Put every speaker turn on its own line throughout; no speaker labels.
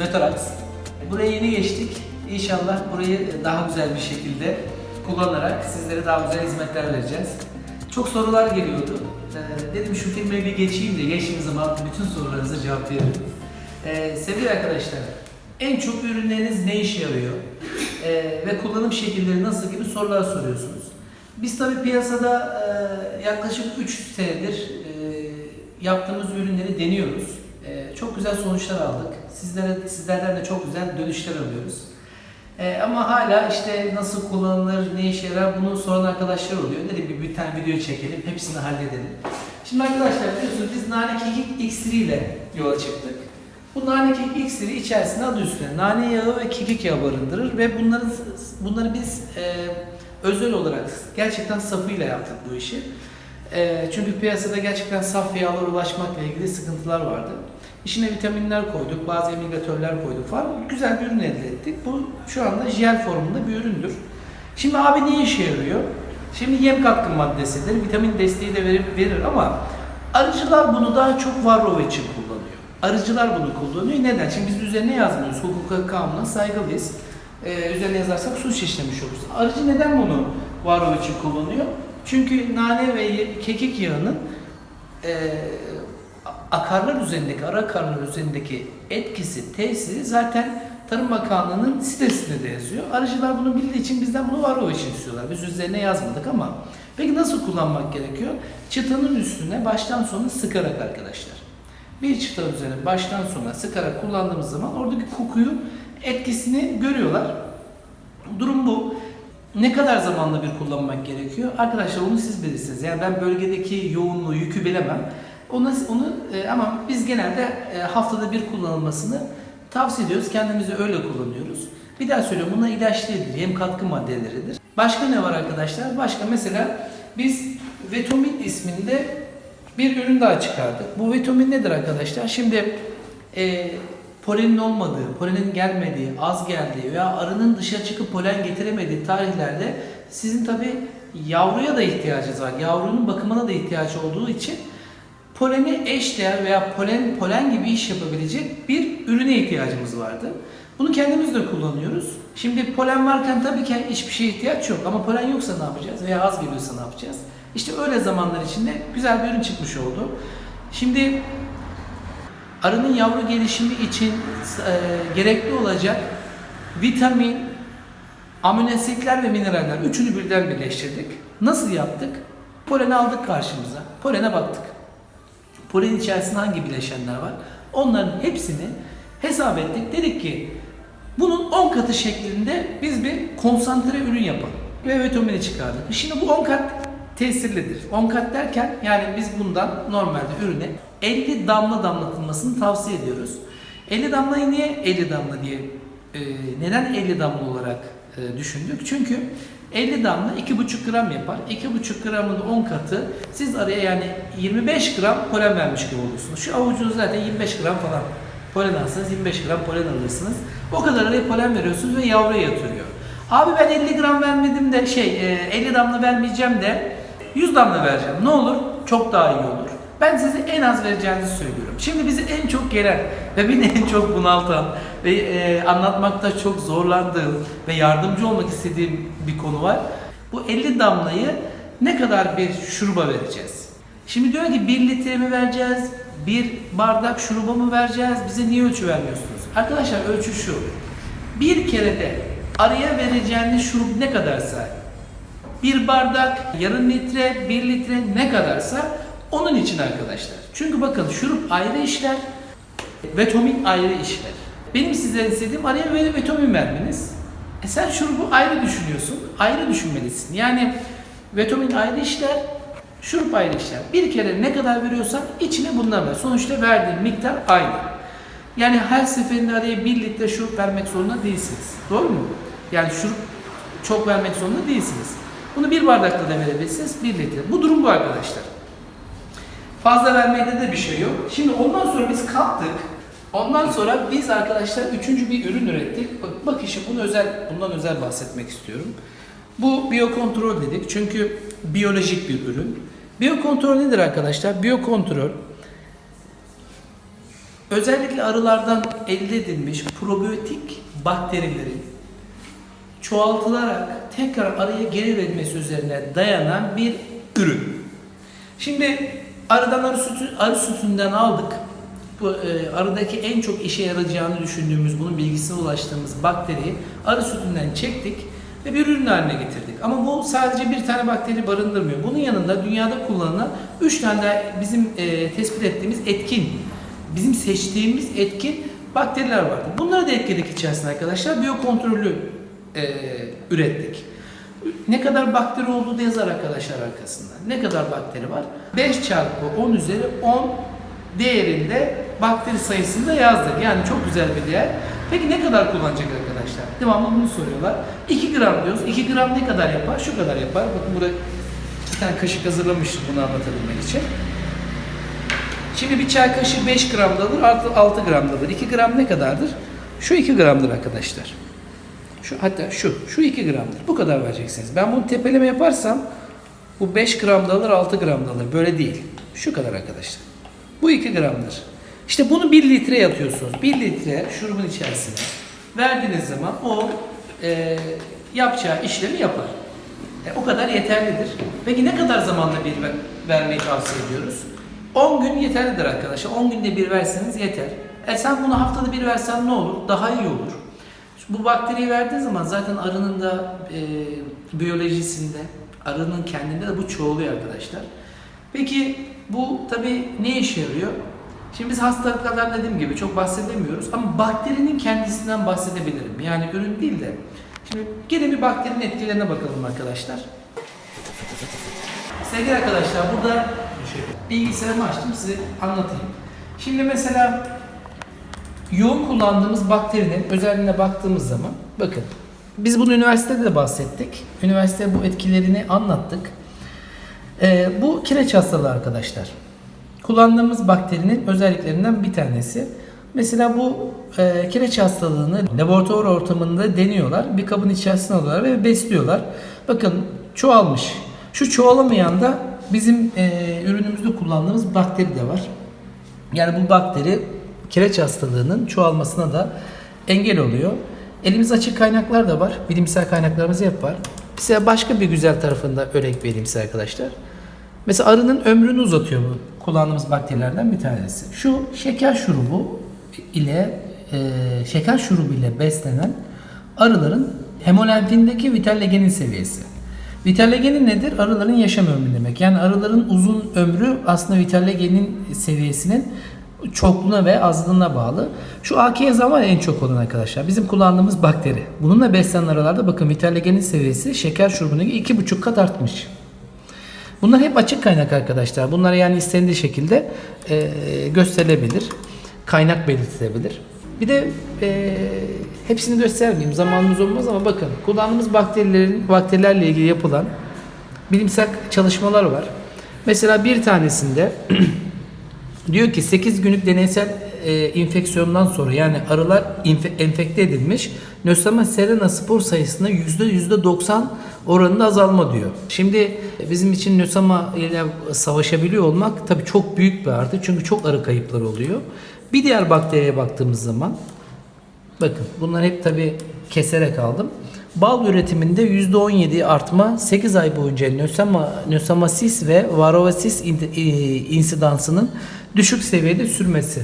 şirketimiz Vetorax. Buraya yeni geçtik. İnşallah burayı daha güzel bir şekilde kullanarak sizlere daha güzel hizmetler vereceğiz. Çok sorular geliyordu. Ee, dedim şu filme bir geçeyim de geçtiğim zaman bütün sorularınıza cevap veririm. Sevgili arkadaşlar, en çok ürünleriniz ne işe yarıyor? Ve kullanım şekilleri nasıl gibi sorular soruyorsunuz. Biz tabii piyasada e, yaklaşık 3 senedir e, yaptığımız ürünleri deniyoruz. E, çok güzel sonuçlar aldık. Sizlere sizlerden de çok güzel dönüşler alıyoruz. E, ama hala işte nasıl kullanılır, ne işe yarar bunu soran arkadaşlar oluyor. Dedim bir, bir tane video çekelim, hepsini halledelim. Şimdi arkadaşlar biliyorsunuz biz nane kekik iksiriyle yola çıktık. Bu nane kekik iksiri içerisinde adı üstünde nane yağı ve kekik yağı barındırır ve bunları bunları biz e, özel olarak gerçekten safıyla yaptık bu işi. E, çünkü piyasada gerçekten saf yağlara ulaşmakla ilgili sıkıntılar vardı. İçine vitaminler koyduk, bazı emilgatörler koyduk falan. Güzel bir ürün elde ettik. Bu şu anda jel formunda bir üründür. Şimdi abi ne işe yarıyor? Şimdi yem katkı maddesidir, vitamin desteği de verir, verir ama arıcılar bunu daha çok varroa için kullanıyor. Arıcılar bunu kullanıyor. Neden? Şimdi biz üzerine yazmıyoruz. Hukuka kanuna saygılıyız. Ee, üzerine yazarsak suç işlemiş oluruz. Arıcı neden bunu varroa için kullanıyor? Çünkü nane ve kekik yağının e, akarlar üzerindeki, ara akarlar üzerindeki etkisi, tesiri zaten Tarım Bakanlığı'nın sitesinde de yazıyor. Arıcılar bunu bildiği için bizden bunu varroa için istiyorlar. Biz üzerine yazmadık ama peki nasıl kullanmak gerekiyor? Çıtanın üstüne baştan sona sıkarak arkadaşlar. Bir çıta üzerine baştan sona sıkarak kullandığımız zaman oradaki kokuyu, etkisini görüyorlar. Durum bu. Ne kadar zamanla bir kullanmak gerekiyor? Arkadaşlar onu siz bilirsiniz. Yani ben bölgedeki yoğunluğu, yükü bilemem. Onu, onu e, ama biz genelde e, haftada bir kullanılmasını tavsiye ediyoruz. Kendimizi öyle kullanıyoruz. Bir daha söylüyorum bunlar ilaç değildir. Yem katkı maddeleridir. Başka ne var arkadaşlar? Başka mesela biz Vetomin isminde bir ürün daha çıkardık. Bu vitamin nedir arkadaşlar? Şimdi e, polenin olmadığı, polenin gelmediği, az geldiği veya arının dışa çıkıp polen getiremediği tarihlerde sizin tabi yavruya da ihtiyacınız var. Yavrunun bakımına da ihtiyaç olduğu için poleni eşdeğer veya polen polen gibi iş yapabilecek bir ürüne ihtiyacımız vardı. Bunu kendimiz de kullanıyoruz. Şimdi polen varken tabii ki hiçbir şeye ihtiyaç yok ama polen yoksa ne yapacağız veya az geliyorsa ne yapacağız? İşte öyle zamanlar içinde güzel bir ürün çıkmış oldu. Şimdi arının yavru gelişimi için e, gerekli olacak vitamin, amino asitler ve mineraller üçünü birden birleştirdik. Nasıl yaptık? Poleni aldık karşımıza. Polene baktık. Polen içerisinde hangi bileşenler var? Onların hepsini hesap ettik. Dedik ki bunun 10 katı şeklinde biz bir konsantre ürün yapalım. Ve vitamini çıkardık. Şimdi bu 10 kat tesirlidir. 10 kat derken yani biz bundan normalde ürüne 50 damla damlatılmasını tavsiye ediyoruz. 50 damlayı niye 50 damla diye e, neden 50 damla olarak e, düşündük? Çünkü 50 damla 2,5 gram yapar. 2,5 gramın 10 katı siz araya yani 25 gram polen vermiş gibi olursunuz. Şu avucunuz zaten 25 gram falan polen alsanız 25 gram polen alırsınız. O kadar araya polen veriyorsunuz ve yavruya yatırıyor. Abi ben 50 gram vermedim de şey e, 50 damla vermeyeceğim de 100 damla vereceğim. Ne olur? Çok daha iyi olur. Ben size en az vereceğinizi söylüyorum. Şimdi bizi en çok gelen ve beni en çok bunaltan ve e, anlatmakta çok zorlandığım ve yardımcı olmak istediğim bir konu var. Bu 50 damlayı ne kadar bir şuruba vereceğiz? Şimdi diyor ki 1 litre mi vereceğiz? Bir bardak şuruba mı vereceğiz? Bize niye ölçü vermiyorsunuz? Arkadaşlar ölçü şu. Bir kerede araya vereceğiniz şurup ne kadarsa bir bardak, yarım litre, bir litre ne kadarsa onun için arkadaşlar. Çünkü bakın şurup ayrı işler, vitamin ayrı işler. Benim sizden istediğim araya böyle vitamin vermeniz. E sen şurubu ayrı düşünüyorsun, ayrı düşünmelisin. Yani vitamin ayrı işler, şurup ayrı işler. Bir kere ne kadar veriyorsan içine bundan ver. Sonuçta verdiğin miktar aynı. Yani her seferinde araya bir litre şurup vermek zorunda değilsiniz. Doğru mu? Yani şurup çok vermek zorunda değilsiniz. Bunu bir bardakla da verebilirsiniz, bir litre. Bu durum bu arkadaşlar. Fazla vermekte de bir şey yok. Şimdi ondan sonra biz kalktık. Ondan sonra biz arkadaşlar üçüncü bir ürün ürettik. Bak, bak işte bunu özel, bundan özel bahsetmek istiyorum. Bu biyokontrol dedik çünkü biyolojik bir ürün. Biyokontrol nedir arkadaşlar? Biyokontrol özellikle arılardan elde edilmiş probiyotik bakterilerin çoğaltılarak tekrar arıya geri verilmesi üzerine dayanan bir ürün. Şimdi arıdan arı, sütü, arı sütünden aldık. Bu e, arıdaki en çok işe yarayacağını düşündüğümüz, bunun bilgisine ulaştığımız bakteriyi arı sütünden çektik ve bir ürün haline getirdik. Ama bu sadece bir tane bakteri barındırmıyor. Bunun yanında dünyada kullanılan 3 tane de bizim e, tespit ettiğimiz etkin, bizim seçtiğimiz etkin bakteriler vardı. Bunları da ekledik içerisine arkadaşlar. Biyokontrolü e, ürettik. Ne kadar bakteri olduğu da yazar arkadaşlar arkasında. Ne kadar bakteri var? 5 çarpı 10 üzeri 10 değerinde bakteri sayısını da yazdık. Yani çok güzel bir değer. Peki ne kadar kullanacak arkadaşlar? Devamlı bunu soruyorlar. 2 gram diyoruz. 2 gram ne kadar yapar? Şu kadar yapar. Bakın burada bir tane kaşık hazırlamıştım bunu anlatabilmek için. Şimdi bir çay kaşığı 5 gram da alır, artı 6 gram da alır. 2 gram ne kadardır? Şu 2 gramdır arkadaşlar. Şu hatta şu, şu 2 gramdır. Bu kadar vereceksiniz. Ben bunu tepeleme yaparsam bu 5 gram da alır, 6 gram da alır. Böyle değil. Şu kadar arkadaşlar. Bu 2 gramdır. İşte bunu 1 litreye atıyorsunuz. 1 litre şurubun içerisine verdiğiniz zaman o e, yapacağı işlemi yapar. E, o kadar yeterlidir. Peki ne kadar zamanda bir ver- vermeyi tavsiye ediyoruz? 10 gün yeterlidir arkadaşlar. 10 günde bir verseniz yeter. E sen bunu haftada bir versen ne olur? Daha iyi olur. Bu bakteriyi verdiğin zaman zaten arının da e, biyolojisinde, arının kendinde de bu çoğuluyor arkadaşlar. Peki bu tabii ne işe yarıyor? Şimdi biz hastalıklardan dediğim gibi çok bahsedemiyoruz ama bakterinin kendisinden bahsedebilirim. Yani ürün değil de. Şimdi gene bir bakterinin etkilerine bakalım arkadaşlar. Sevgili arkadaşlar burada bilgisayarımı açtım size anlatayım. Şimdi mesela yoğun kullandığımız bakterinin özelliğine baktığımız zaman bakın biz bunu üniversitede de bahsettik. Üniversite bu etkilerini anlattık. Ee, bu kireç hastalığı arkadaşlar. Kullandığımız bakterinin özelliklerinden bir tanesi. Mesela bu e, kireç hastalığını laboratuvar ortamında deniyorlar. Bir kabın içerisine alıyorlar ve besliyorlar. Bakın çoğalmış. Şu çoğalamayan da bizim e, ürünümüzde kullandığımız bakteri de var. Yani bu bakteri kireç hastalığının çoğalmasına da engel oluyor. Elimiz açık kaynaklar da var. Bilimsel kaynaklarımız hep var. Size başka bir güzel tarafında örnek vereyim size arkadaşlar. Mesela arının ömrünü uzatıyor bu kullandığımız bakterilerden bir tanesi. Şu şeker şurubu ile e, şeker şurubu ile beslenen arıların hemolenfindeki vital legenin seviyesi. Vital legenin nedir? Arıların yaşam ömrü demek. Yani arıların uzun ömrü aslında vital legenin seviyesinin çokluğuna ve azlığına bağlı. Şu AK yazan var en çok olan arkadaşlar. Bizim kullandığımız bakteri. Bununla beslenen arılarda bakın vital legenin seviyesi şeker iki buçuk kat artmış. Bunlar hep açık kaynak arkadaşlar. Bunlar yani istendiği şekilde e, gösterilebilir. Kaynak belirtilebilir. Bir de e, hepsini göstermeyeyim. Zamanımız olmaz ama bakın kullandığımız bakterilerin bakterilerle ilgili yapılan bilimsel çalışmalar var. Mesela bir tanesinde diyor ki 8 günlük deneysel e, infeksiyondan sonra yani arılar infe- enfekte edilmiş Nösama serena spor sayısında %90 oranında azalma diyor. Şimdi bizim için nösama ile savaşabiliyor olmak tabii çok büyük bir artı çünkü çok arı kayıpları oluyor. Bir diğer bakteriye baktığımız zaman Bakın bunlar hep tabi keserek aldım. Bal üretiminde %17 artma 8 ay boyunca nösama, nösamasis ve varovasis e, insidansının düşük seviyede sürmesi.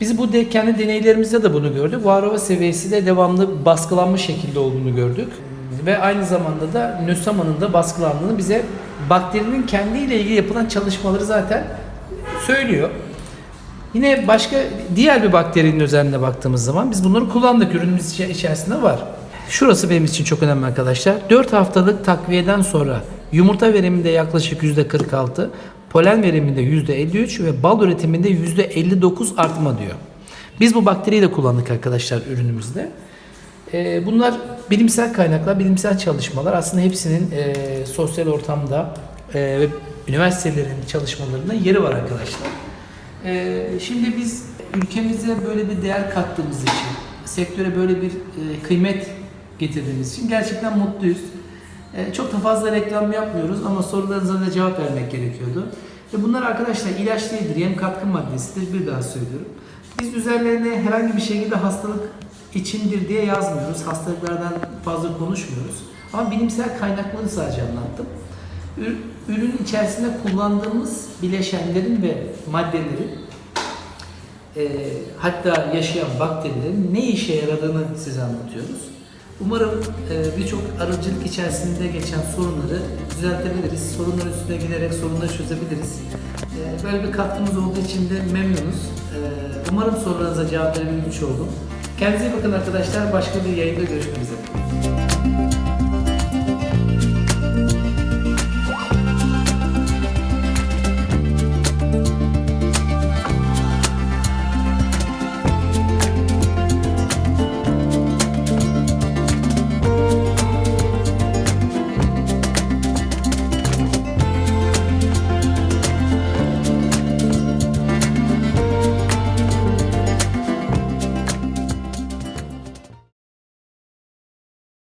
Biz bu de, kendi deneylerimizde de bunu gördük. Varova seviyesi de devamlı baskılanmış şekilde olduğunu gördük. Ve aynı zamanda da nösamanın da baskılandığını bize bakterinin kendiyle ilgili yapılan çalışmaları zaten söylüyor. Yine başka diğer bir bakterinin özelliğine baktığımız zaman biz bunları kullandık. Ürünümüz içe- içerisinde var. Şurası benim için çok önemli arkadaşlar. 4 haftalık takviyeden sonra yumurta veriminde yaklaşık %46, polen veriminde %53 ve bal üretiminde %59 artma diyor. Biz bu bakteriyi de kullandık arkadaşlar ürünümüzde. Ee, bunlar bilimsel kaynaklar, bilimsel çalışmalar. Aslında hepsinin e, sosyal ortamda e, ve üniversitelerin çalışmalarında yeri var arkadaşlar. Ee, şimdi biz ülkemize böyle bir değer kattığımız için, sektöre böyle bir e, kıymet getirdiğimiz için gerçekten mutluyuz. Ee, çok da fazla reklam yapmıyoruz ama sorularınıza da cevap vermek gerekiyordu. Ve bunlar arkadaşlar ilaç değildir, yem katkı maddesidir. Bir daha söylüyorum. Biz üzerlerine herhangi bir şekilde hastalık içindir diye yazmıyoruz. Hastalıklardan fazla konuşmuyoruz. Ama bilimsel kaynakları sadece anlattım. Ür- Ürün içerisinde kullandığımız bileşenlerin ve maddelerin e, hatta yaşayan bakterilerin ne işe yaradığını size anlatıyoruz. Umarım e, birçok arıcılık içerisinde geçen sorunları düzeltebiliriz. Sorunlar üstüne giderek sorunları çözebiliriz. E, böyle bir katkımız olduğu için de memnunuz. E, umarım sorularınıza cevap verebilmiş oldum. Kendinize iyi bakın arkadaşlar. Başka bir yayında görüşmek üzere.